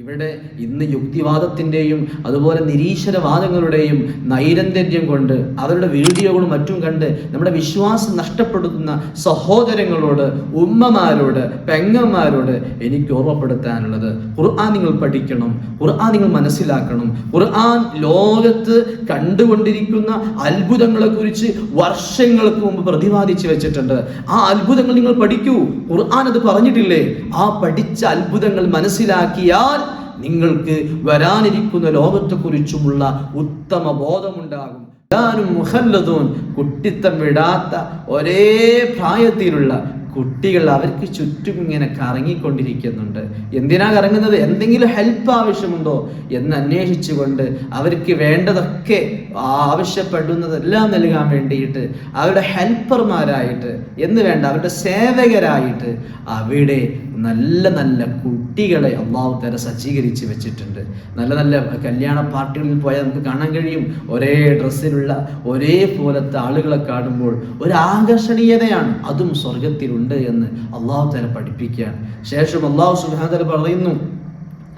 ഇവിടെ ഇന്ന് യുക്തിവാദത്തിന്റെയും അതുപോലെ നിരീശ്വരവാദങ്ങളുടെയും നൈരന്തര്യം കൊണ്ട് അവരുടെ വീഡിയോകളും മറ്റും കണ്ട് നമ്മുടെ വിശ്വാസം നഷ്ടപ്പെടുത്തുന്ന സഹോദരങ്ങളോട് ഉമ്മമാരോട് പെങ്ങന്മാരോട് എനിക്ക് ഓർമ്മപ്പെടുത്താനുള്ളത്. ഖുർആൻ നിങ്ങൾ പഠിക്കണം ഖുർആൻ നിങ്ങൾ മനസ്സിലാക്കണം. ഖുർആൻ ലോകത്ത് കണ്ടുകൊണ്ടിരിക്കുന്ന അത്ഭുതങ്ങളെക്കുറിച്ച് വർഷങ്ങൾക്ക് മുമ്പ് പ്രതിപാദിച്ചു വെച്ചിട്ടുണ്ട്. ആ അത്ഭുതങ്ങൾ നിങ്ങൾ പഠിക്കൂ. ഖുർആൻ അത് പറഞ്ഞിട്ടില്ലേ? ആ പഠിച്ച അത്ഭുതങ്ങൾ മനസ്സിലാക്കിയാൽ നിങ്ങൾക്ക് വരാനിരിക്കുന്ന ലോകത്തെക്കുറിച്ചുമുള്ള ഉത്തമ ബോധമുണ്ടാകും ഞാനും മുഹല്ലദൂൻ കുട്ടിത്തം വിടാത്ത ഒരേ പ്രായത്തിലുള്ള കുട്ടികൾ അവർക്ക് ചുറ്റും ഇങ്ങനെ കറങ്ങിക്കൊണ്ടിരിക്കുന്നുണ്ട്. എന്തിനാ കറങ്ങുന്നത്? എന്തെങ്കിലും ഹെൽപ്പ് ആവശ്യമുണ്ടോ എന്ന് അന്വേഷിച്ചുകൊണ്ട് അവർക്ക് വേണ്ടതൊക്കെ ആവശ്യപ്പെടുന്നതെല്ലാം നൽകാൻ വേണ്ടിയിട്ട് അവരുടെ ഹെൽപ്പർമാരായിട്ട് എന്ന് വേണ്ട അവരുടെ സേവകരായിട്ട് അവിടെ നല്ല നല്ല കുട്ടികളെ അള്ളാഹു തല സജ്ജീകരിച്ച് വെച്ചിട്ടുണ്ട്. നല്ല നല്ല കല്യാണ പാർട്ടികളിൽ പോയാൽ നമുക്ക് കാണാൻ കഴിയും. ഒരേ ഡ്രസ്സിലുള്ള ഒരേ പോലത്തെ ആളുകളെ കാണുമ്പോൾ ഒരു ആകർഷണീയതയാണ്. അതും സ്വർഗത്തിലുണ്ട് എന്ന് അള്ളാഹു തല പഠിപ്പിക്കുകയാണ്. ശേഷം അള്ളാഹു സുഹാദർ പറയുന്നു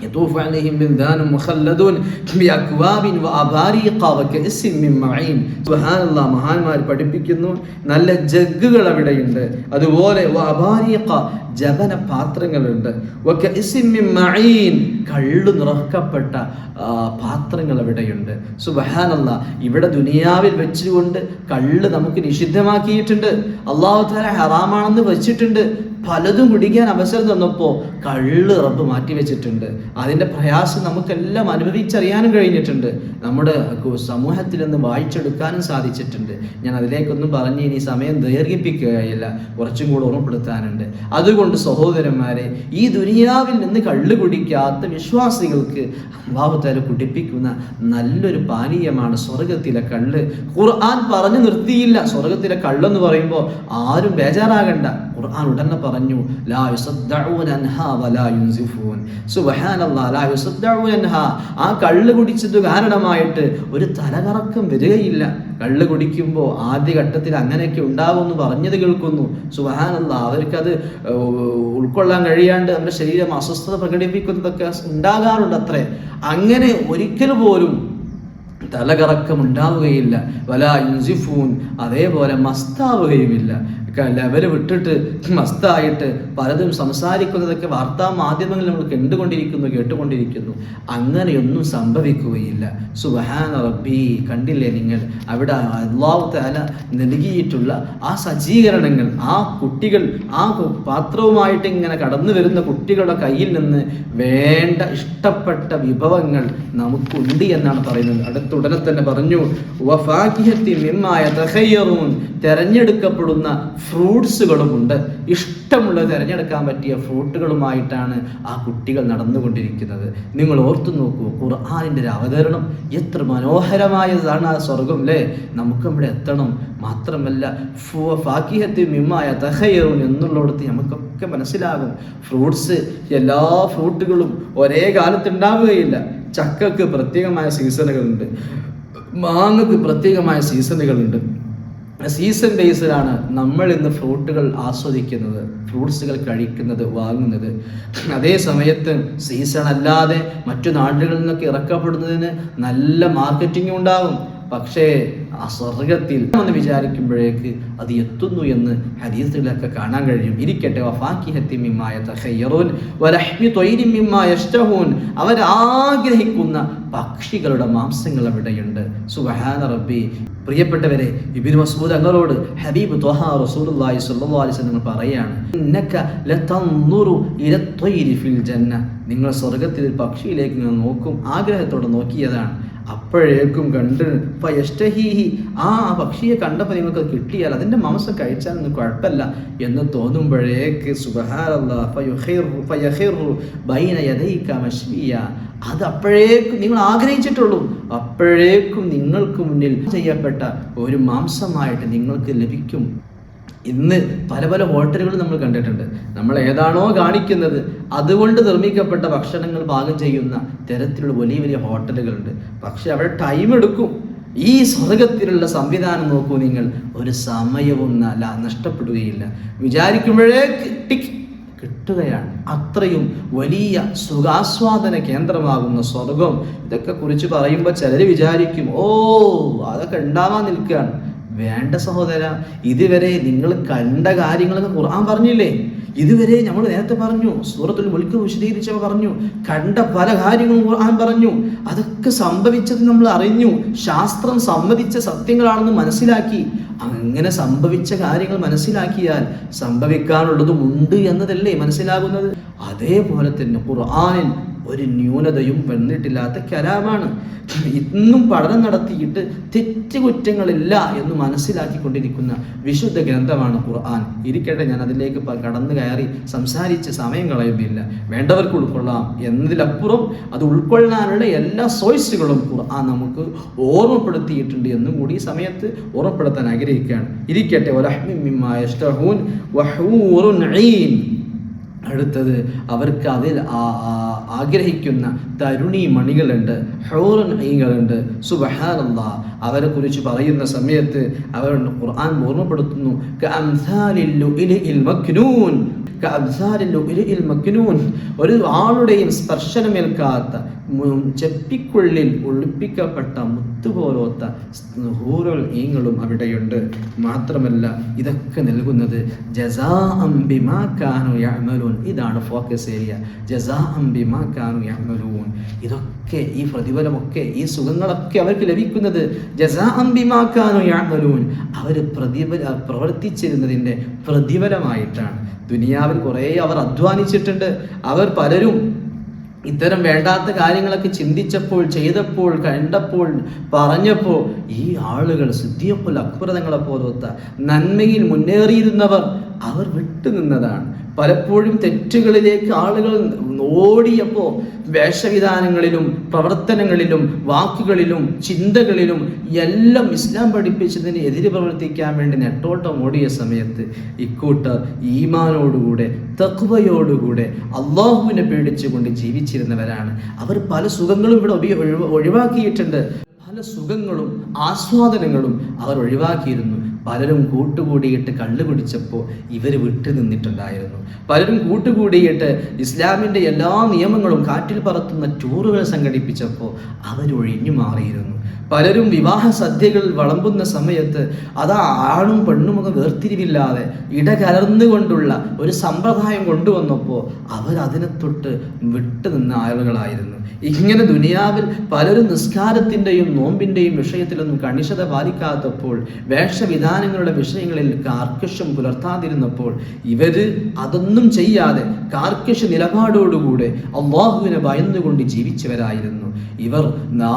യതൂഫ് അലൈഹിം ബിൽദാനും മുഖല്ലദുൻ ബിഅക്വാബിൻ വഅബാരീഖ വകഅസിൻ മിൻ മഈൻ സുബ്ഹാനല്ലാഹ് മഹാന്മാർ പഠിപ്പിക്കുന്നു. നല്ല ജഗ്ഗുകൾ അവിടെയുണ്ട്. അതുപോലെ വഅബാരീഖ ജബന പാത്രങ്ങളുണ്ട്. വകഅസിൻ മിൻ മഈൻ കള്ളു നിറക്കപ്പെട്ട പാത്രങ്ങൾ അവിടെയുണ്ട്. സുബഹാനല്ല ഇവിടെ ദുനിയാവിൽ വെച്ചുകൊണ്ട് കള്ള് നമുക്ക് നിഷിദ്ധമാക്കിയിട്ടുണ്ട്. അള്ളാഹു താല ഹറാമാണെന്ന് വെച്ചിട്ടുണ്ട്. പലതും കുടിക്കാൻ അവസരം തന്നപ്പോൾ കള്ള് റബ്ബ് മാറ്റി വെച്ചിട്ടുണ്ട്. അതിന്റെ പ്രയാസം നമുക്കെല്ലാം അനുഭവിച്ചറിയാനും കഴിഞ്ഞിട്ടുണ്ട്. നമ്മുടെ സമൂഹത്തിൽ നിന്ന് വായിച്ചെടുക്കാനും സാധിച്ചിട്ടുണ്ട്. ഞാൻ അതിലേക്കൊന്നും പറഞ്ഞ് ഇനി സമയം ദീർഘിപ്പിക്കുകയില്ല. കുറച്ചും കൂടെ ഓർമ്മപ്പെടുത്താനുണ്ട്. അതുകൊണ്ട് സഹോദരന്മാരെ ഈ ദുനിയാവിൽ നിന്ന് കള്ള് കുടിക്കാത്ത വിശ്വാസികൾക്ക് അള്ളാഹുത്താല കുടിപ്പിക്കുന്ന നല്ലൊരു പാനീയമാണ് സ്വർഗത്തിലെ കള്ള്. ഖുർആൻ പറഞ്ഞു നിർത്തിയില്ല. സ്വർഗത്തിലെ കള്ളെന്ന് പറയുമ്പോൾ ആരും ബേജാറാകണ്ട. ഖുർആൻ ഉടനെ പറഞ്ഞു ആ കള്ള് കുടിച്ചത് കാരണമായിട്ട് ഒരു തലകറക്കം വരികയില്ല. കള്ള് കുടിക്കുമ്പോൾ ആദ്യ ഘട്ടത്തിൽ അങ്ങനെയൊക്കെ ഉണ്ടാവുമെന്ന് പറഞ്ഞത് കേൾക്കുന്നു. സുബ്ഹാനല്ലാഹ് അവർക്കത് ഉൾക്കൊള്ളാൻ കഴിയാണ്ട് നമ്മുടെ ശരീരം അസ്വസ്ഥത പ്രകടിപ്പിക്കുന്നതൊക്കെ ഉണ്ടാകാറുണ്ട് അത്രേ അങ്ങനെ ഒരിക്കൽ പോലും തലകറക്കം ഉണ്ടാവുകയില്ല. വല ഇൻസിഫൂൻ അതേപോലെ മസ്താവുകയുമില്ല. ലെവൽ വിട്ടിട്ട് മസ്തായിട്ട് പലതും സംസാരിക്കുന്നതൊക്കെ വാർത്താ മാധ്യമങ്ങളിൽ നമ്മൾ കണ്ടുകൊണ്ടിരിക്കുന്നു കേട്ടുകൊണ്ടിരിക്കുന്നു. അങ്ങനെയൊന്നും സംഭവിക്കുകയില്ല. സുബഹാന റബ്ബി കണ്ടില്ലേ നിങ്ങൾ? അവിടെ അള്ളാഹു താല നൽകിയിട്ടുള്ള ആ സജ്ജീകരണങ്ങൾ ആ കുട്ടികൾ ആ പാത്രവുമായിട്ട് ഇങ്ങനെ കടന്നു വരുന്ന കുട്ടികളുടെ കയ്യിൽ നിന്ന് വേണ്ട ഇഷ്ടപ്പെട്ട വിഭവങ്ങൾ നമുക്കുണ്ട് എന്നാണ് പറയുന്നത്. അടുത്തുടനെ തന്നെ പറഞ്ഞു തെരഞ്ഞെടുക്കപ്പെടുന്ന ഫ്രൂട്ട്സുകളുമുണ്ട്. ഇഷ്ടമുള്ള തിരഞ്ഞെടുക്കാൻ പറ്റിയ ഫ്രൂട്ടുകളുമായിട്ടാണ് ആ കുട്ടികൾ നടന്നുകൊണ്ടിരിക്കുന്നത്. നിങ്ങൾ ഓർത്തു നോക്കൂ ഖുർആാനിന്റെ ഒരു അവതരണം എത്ര മനോഹരമായതാണ് ആ സ്വർഗം അല്ലേ നമുക്ക് അവിടെ എത്തണം. മാത്രമല്ല ഫാക്കിഹത്തി മിമ്മായ തഹയറൂൻ എന്നുള്ളിടത്ത് നമുക്കൊക്കെ മനസ്സിലാകും. ഫ്രൂട്ട്സ് എല്ലാ ഫ്രൂട്ടുകളും ഒരേ കാലത്ത് ഉണ്ടാവുകയില്ല ചക്കക്ക് പ്രത്യേകമായ സീസണുകളുണ്ട്. മാങ്ങക്ക് പ്രത്യേകമായ സീസണുകളുണ്ട്. സീസൺ ബേസിലാണ് നമ്മൾ ഇന്ന് ഫ്രൂട്ടുകൾ ആസ്വദിക്കുന്നത് ഫ്രൂട്ട്സുകൾ കഴിക്കുന്നത് വാങ്ങുന്നത്. അതേ സമയത്ത് സീസൺ അല്ലാതെ മറ്റു നാടുകളിൽ നിന്നൊക്കെ ഇറക്കപ്പെടുന്നതിന് നല്ല മാർക്കറ്റിംഗ് ഉണ്ടാകും പക്ഷേ ആ സ്വർഗത്തിൽ എന്ന് വിചാരിക്കുമ്പോഴേക്ക് അത് എത്തുന്നു എന്ന് ഹദീസിലൊക്കെ കാണാൻ കഴിയും. ഇരിക്കട്ടെ അവരാഗ്രഹിക്കുന്ന പക്ഷികളുടെ മാംസങ്ങൾ അവിടെയുണ്ട്. സുബ്ഹാന റബ്ബി. പ്രിയപ്പെട്ടവരെ ഇബിൻ മസൂദ് അങ്ങളോട് ഹബീബ് ത്വഹ റസൂലുള്ളാഹി സ്വല്ലല്ലാഹു അലൈഹി വസല്ലം പറയാണ് ഇന്നക ഫിൽ ജന്ന. നിങ്ങൾ സ്വർഗത്തിൽ പക്ഷിയിലേക്ക് നോക്കും ആഗ്രഹത്തോടെ നോക്കിയതാണ്. അപ്പോഴേക്കും കണ്ട് ഫയഷ്ടഹീഹി ആ പക്ഷിയെ കണ്ടപ്പോൾ നിങ്ങൾക്ക് കിട്ടിയാൽ അതിന്റെ മാംസം കഴിച്ചാൽ ഒന്നും കുഴപ്പമില്ല എന്ന് തോന്നുമ്പോഴേക്ക് അത് അപ്പോഴേക്കും നിങ്ങൾ ആഗ്രഹിച്ചിട്ടുള്ളൂ. അപ്പോഴേക്കും നിങ്ങൾക്ക് മുന്നിൽ ചെയ്യപ്പെട്ട ഒരു മാംസമായിട്ട് നിങ്ങൾക്ക് ലഭിക്കും. ഇന്ന് പല പല ഹോട്ടലുകൾ നമ്മൾ കണ്ടിട്ടുണ്ട്. നമ്മൾ ഏതാണോ കാണിക്കുന്നത്. അതുകൊണ്ട് നിർമ്മിക്കപ്പെട്ട ഭക്ഷണങ്ങൾ പാകം ചെയ്യുന്ന തരത്തിലുള്ള വലിയ വലിയ ഹോട്ടലുകളുണ്ട്. പക്ഷെ അവിടെ ടൈം എടുക്കും. ഈ സ്വർഗത്തിലുള്ള സംവിധാനം നോക്കൂ നിങ്ങൾ. ഒരു സമയവും അല്ല നഷ്ടപ്പെടുകയില്ല. വിചാരിക്കുമ്പോഴേ ടിക് കിട്ടുകയാണ്. അത്രയും വലിയ സുഖാസ്വാദന കേന്ദ്രമാകുന്ന സ്വർഗം ഇതൊക്കെ കുറിച്ച് പറയുമ്പോൾ ചിലർ വിചാരിക്കും ഓ അതൊക്കെ ഉണ്ടാവാൻ നിൽക്കുകയാണ്. വേണ്ട സഹോദര ഇതുവരെ നിങ്ങൾ കണ്ട കാര്യങ്ങളൊക്കെ ഖുർആൻ പറഞ്ഞില്ലേ? ഇതുവരെ നമ്മൾ നേരത്തെ പറഞ്ഞു സൂറത്തുൽ മുൽക്ക് വിശദീകരിച്ചവ പറഞ്ഞു കണ്ട പല കാര്യങ്ങളും ഖുർആൻ പറഞ്ഞു. അതൊക്കെ സംഭവിച്ചത് നമ്മൾ അറിഞ്ഞു. ശാസ്ത്രം സമ്മതിച്ച സത്യങ്ങളാണെന്ന് മനസ്സിലാക്കി. അങ്ങനെ സംഭവിച്ച കാര്യങ്ങൾ മനസ്സിലാക്കിയാൽ സംഭവിക്കാനുള്ളതും ഉണ്ട് എന്നതല്ലേ മനസ്സിലാകുന്നത്? അതേപോലെ തന്നെ ഖുർആനിൽ ഒരു ന്യൂനതയും വന്നിട്ടില്ലാത്ത കലാമാണ്. ഇന്നും പഠനം നടത്തിയിട്ട് തെറ്റുകുറ്റങ്ങളില്ല എന്ന് മനസ്സിലാക്കിക്കൊണ്ടിരിക്കുന്ന വിശുദ്ധ ഗ്രന്ഥമാണ് ഖുർആൻ. ഇരിക്കട്ടെ ഞാൻ അതിലേക്ക് കടന്നു കയറി സംസാരിച്ച് സമയം കളയുന്നില്ല. വേണ്ടവർക്ക് ഉൾക്കൊള്ളാം. എന്നതിലപ്പുറം അത് ഉൾക്കൊള്ളാനുള്ള എല്ലാ സോഴ്സുകളും ഖുർആൻ നമുക്ക് ഓർമ്മപ്പെടുത്തിയിട്ടുണ്ട് എന്നും കൂടി ഈ സമയത്ത് ഓർമ്മപ്പെടുത്താൻ ആഗ്രഹിക്കുകയാണ്. ഇരിക്കട്ടെ അടുത്തത് അവർക്ക് അതിൽ ആ- ആഗ്രഹിക്കുന്ന തരുണി മണികളുണ്ട് ഹോറൻ ഐകളുണ്ട് സുബഹാനന്ദ അവരെ കുറിച്ച് പറയുന്ന സമയത്ത് അവർ ഖുർആൻ ഓർമ്മപ്പെടുത്തുന്നു. ഒരു ആളുടെയും സ്പർശനമേൽക്കാത്ത ചെപ്പിക്കുള്ളിൽ ഒളിപ്പിക്കപ്പെട്ട മുത്തുപോലോത്ത ഹൂറൽ ഈങ്ങളും അവിടെയുണ്ട്. മാത്രമല്ല ഇതൊക്കെ നൽകുന്നത് ജസാ അംബിമാ കാനു യഅമലൂൻ. ഇതാണ് ഫോക്കസ് ഏരിയ ജസാ അംബിമാ കാനു യഅമലൂൻ. ഇതൊക്കെ ഈ പ്രതിഫലമൊക്കെ ഈ സുഖങ്ങളൊക്കെ അവർക്ക് ലഭിക്കുന്നത് ജസാ അംബിമാ കാനു യഅമലൂൻ. അവർ പ്രതിഫല പ്രവർത്തിച്ചിരുന്നതിന്റെ പ്രതിഫലമായിട്ടാണ്. ദുനിയാവിൽ കുറേ അവർ അധ്വാനിച്ചിട്ടുണ്ട്. അവർ പലരും ഇത്തരം വേണ്ടാത്ത കാര്യങ്ങളൊക്കെ ചിന്തിച്ചപ്പോൾ ചെയ്തപ്പോൾ കണ്ടപ്പോൾ പറഞ്ഞപ്പോൾ ഈ ആളുകൾ സിദ്ധിയപ്പോൾ അക്ബുറതങ്ങളെ പോലത്തെ നന്മയിൽ മുന്നേറിയിരുന്നവർ. അവർ വിട്ടുനിന്നതാണ് പലപ്പോഴും തെറ്റുകളിലേക്ക് ആളുകൾ ഓടിയപ്പോൾ വേഷവിധാനങ്ങളിലും പ്രവർത്തനങ്ങളിലും വാക്കുകളിലും ചിന്തകളിലും എല്ലാം ഇസ്ലാം പഠിപ്പിച്ചതിന് എതിര് പ്രവർത്തിക്കാൻ വേണ്ടി നെട്ടോട്ടം ഓടിയ സമയത്ത് ഇക്കൂട്ടർ ഈമാനോടുകൂടെ തക്വയോടുകൂടെ അള്ളാഹുവിനെ പേടിച്ചുകൊണ്ട് ജീവിച്ചിരുന്നവരാണ്. അവർ പല സുഖങ്ങളും ഇവിടെ ഒഴിവാക്കിയിട്ടുണ്ട്. പല സുഖങ്ങളും ആസ്വാദനങ്ങളും അവർ ഒഴിവാക്കിയിരുന്നു. പലരും കൂട്ടുകൂടിയിട്ട് കള്ളു പിടിച്ചപ്പോൾ ഇവർ വിട്ടു നിന്നിട്ടുണ്ടായിരുന്നു. പലരും കൂട്ടുകൂടിയിട്ട് ഇസ്ലാമിന്റെ എല്ലാ നിയമങ്ങളും കാറ്റിൽ പറത്തുന്ന ടൂറുകൾ സംഘടിപ്പിച്ചപ്പോൾ അവരൊഴിഞ്ഞു മാറിയിരുന്നു. പലരും വിവാഹ സദ്യകൾ വളമ്പുന്ന സമയത്ത് അതാ ആണും പെണ്ണുമൊക്കെ വേർതിരിവില്ലാതെ ഇടകലർന്നുകൊണ്ടുള്ള ഒരു സമ്പ്രദായം കൊണ്ടുവന്നപ്പോൾ അവർ അതിനെ തൊട്ട് വിട്ടുനിന്ന ആളുകളായിരുന്നു. ഇങ്ങനെ ദുനിയാവിൽ പലരും നിസ്കാരത്തിന്റെയും നോമ്പിന്റെയും വിഷയത്തിലൊന്നും കണിശത പാലിക്കാത്തപ്പോൾ വേഷവിധാനങ്ങളുടെ വിഷയങ്ങളിൽ കാർക്കശ്യം പുലർത്താതിരുന്നപ്പോൾ ഇവർ അതൊന്നും ചെയ്യാതെ കാർക്കശ നിലപാടോടുകൂടെ അള്ളാഹുവിനെ ഭയന്നുകൊണ്ട് ജീവിച്ചവരായിരുന്നു. ഇവർ നാ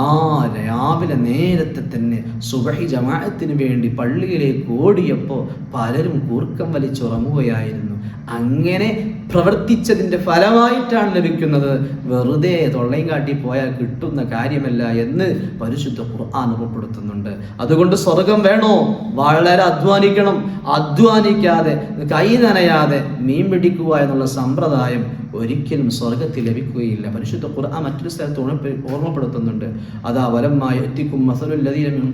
രാവിലെ നേരത്തെ തന്നെ സുബഹി ജമാഅത്തിന് വേണ്ടി പള്ളിയിലേക്ക് ഓടിയപ്പോൾ പലരും കൂർക്കം വലിച്ചുറങ്ങുകയായിരുന്നു. അങ്ങനെ പ്രവർത്തിച്ചതിന്റെ ഫലമായിട്ടാണ് ലഭിക്കുന്നത്. വെറുതെ തൊള്ളയും കാട്ടി പോയാൽ കിട്ടുന്ന കാര്യമല്ല എന്ന് പരിശുദ്ധ ഖുർആൻ രൂപപ്പെടുത്തുന്നുണ്ട്. അതുകൊണ്ട് സ്വർഗം വേണോ? വളരെ അധ്വാനിക്കണം. അധ്വാനിക്കാതെ കൈ നനയാതെ മീൻ പിടിക്കുക എന്നുള്ള സമ്പ്രദായം ഒരിക്കലും സ്വർഗത്തിൽ ലഭിക്കുകയില്ല. പരിശുദ്ധ ഖുർആൻ മറ്റൊരു സ്ഥലത്ത് ഓർമ്മപ്പെടുത്തുന്നുണ്ട്. അതാ വലമായി എത്തിക്കും മസലുല്ലതീനും.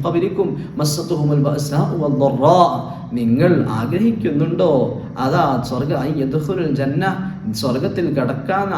നിങ്ങൾ ആഗ്രഹിക്കുന്നുണ്ടോ? അതാ സ്വർഗ ഐ യദ്ഖുലുൽ ജന്ന സ്വർഗത്തിൽ കടക്കാൻ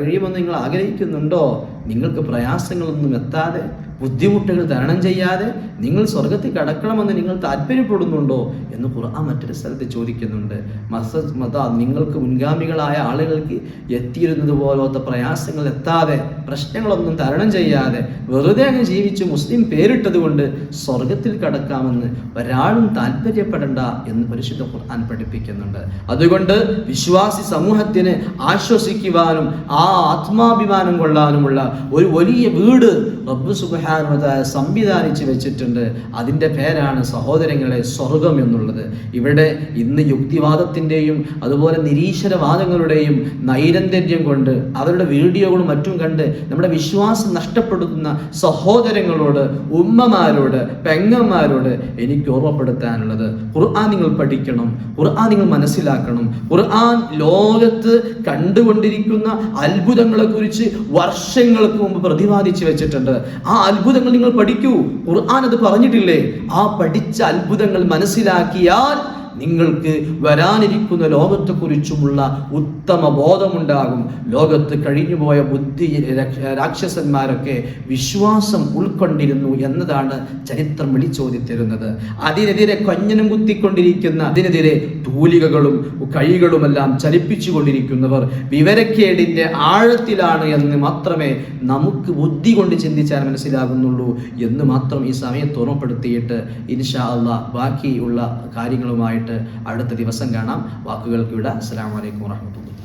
കഴിയുമെന്ന് നിങ്ങൾ ആഗ്രഹിക്കുന്നുണ്ടോ? നിങ്ങൾക്ക് പ്രയാസങ്ങളൊന്നും എത്താതെ ബുദ്ധിമുട്ടുകൾ തരണം ചെയ്യാതെ നിങ്ങൾ സ്വർഗത്തിൽ കടക്കണമെന്ന് നിങ്ങൾ താല്പര്യപ്പെടുന്നുണ്ടോ എന്ന് ഖുർആൻ മറ്റൊരു സ്ഥലത്ത് ചോദിക്കുന്നുണ്ട്. മസ മത നിങ്ങൾക്ക് മുൻഗാമികളായ ആളുകൾക്ക് എത്തിയിരുന്നത് പോലത്തെ പ്രയാസങ്ങൾ എത്താതെ പ്രശ്നങ്ങളൊന്നും തരണം ചെയ്യാതെ വെറുതെ അങ്ങ് ജീവിച്ച് മുസ്ലിം പേരിട്ടതുകൊണ്ട് സ്വർഗത്തിൽ കടക്കാമെന്ന് ഒരാളും താല്പര്യപ്പെടേണ്ട എന്ന് പരിശുദ്ധ ഖുർആൻ പഠിപ്പിക്കുന്നുണ്ട്. അതുകൊണ്ട് വിശ്വാസി സമൂഹത്തിന് ആശ്വസിക്കുവാനും ആ ആത്മാഭിമാനം കൊള്ളാനുമുള്ള ഒരു വലിയ വീട് റബ്ബ് സുബാനുവത സംവിധാനിച്ച് വെച്ചിട്ടുണ്ട്. അതിന്റെ പേരാണ് സഹോദരങ്ങളെ സ്വർഗം എന്നുള്ളത്. ഇവിടെ ഇന്ന് യുക്തിവാദത്തിന്റെയും അതുപോലെ നിരീശ്വരവാദങ്ങളുടെയും നൈരന്തര്യം കൊണ്ട് അവരുടെ വീഡിയോകളും മറ്റും കണ്ട് നമ്മുടെ വിശ്വാസം നഷ്ടപ്പെടുത്തുന്ന സഹോദരങ്ങളോട് ഉമ്മമാരോട് പെങ്ങന്മാരോട് എനിക്ക് ഓർമ്മപ്പെടുത്താനുള്ളത്. ഖുർആൻ നിങ്ങൾ പഠിക്കണം ഖുർആൻ നിങ്ങൾ മനസ്സിലാക്കണം. ഖുർആൻ ലോകത്ത് കണ്ടുകൊണ്ടിരിക്കുന്ന അത്ഭുതങ്ങളെക്കുറിച്ച് വർഷങ്ങൾക്ക് മുമ്പ് പ്രതിപാദിച്ചു വെച്ചിട്ടുണ്ട്. ആ അത്ഭുതങ്ങൾ നിങ്ങൾ പഠിക്കൂ. ഖുർആൻ അത് പറഞ്ഞിട്ടില്ലേ? ആ പഠിച്ച അത്ഭുതങ്ങൾ മനസ്സിലാക്കിയാൽ നിങ്ങൾക്ക് വരാനിരിക്കുന്ന ലോകത്തെക്കുറിച്ചുമുള്ള ഉത്തമ ബോധമുണ്ടാകും. ലോകത്ത് കഴിഞ്ഞുപോയ ബുദ്ധി രാക്ഷസന്മാരൊക്കെ വിശ്വാസം ഉൾക്കൊണ്ടിരുന്നു എന്നതാണ് ചരിത്രം വിളിച്ചോതി തരുന്നത് അതിനെതിരെ കഞ്ഞനും കുത്തിക്കൊണ്ടിരിക്കുന്ന അതിനെതിരെ തൂലികകളും കൈകളുമെല്ലാം ചലിപ്പിച്ചുകൊണ്ടിരിക്കുന്നവർ വിവരക്കേടിന്റെ ആഴത്തിലാണ് എന്ന് മാത്രമേ നമുക്ക് ബുദ്ധി കൊണ്ട് ചിന്തിച്ചാൽ മനസ്സിലാകുന്നുള്ളൂ എന്ന് മാത്രം ഈ സമയത്ത് ഓർമ്മപ്പെടുത്തിയിട്ട് ഇൻഷാ അള്ള ബാക്കിയുള്ള കാര്യങ്ങളുമായിട്ട് അടുത്ത ദിവസം കാണാം. വാക്കുകൾക്ക് വിട. അസ്സാം വലൈക്കും വാഹമത്തുള്ള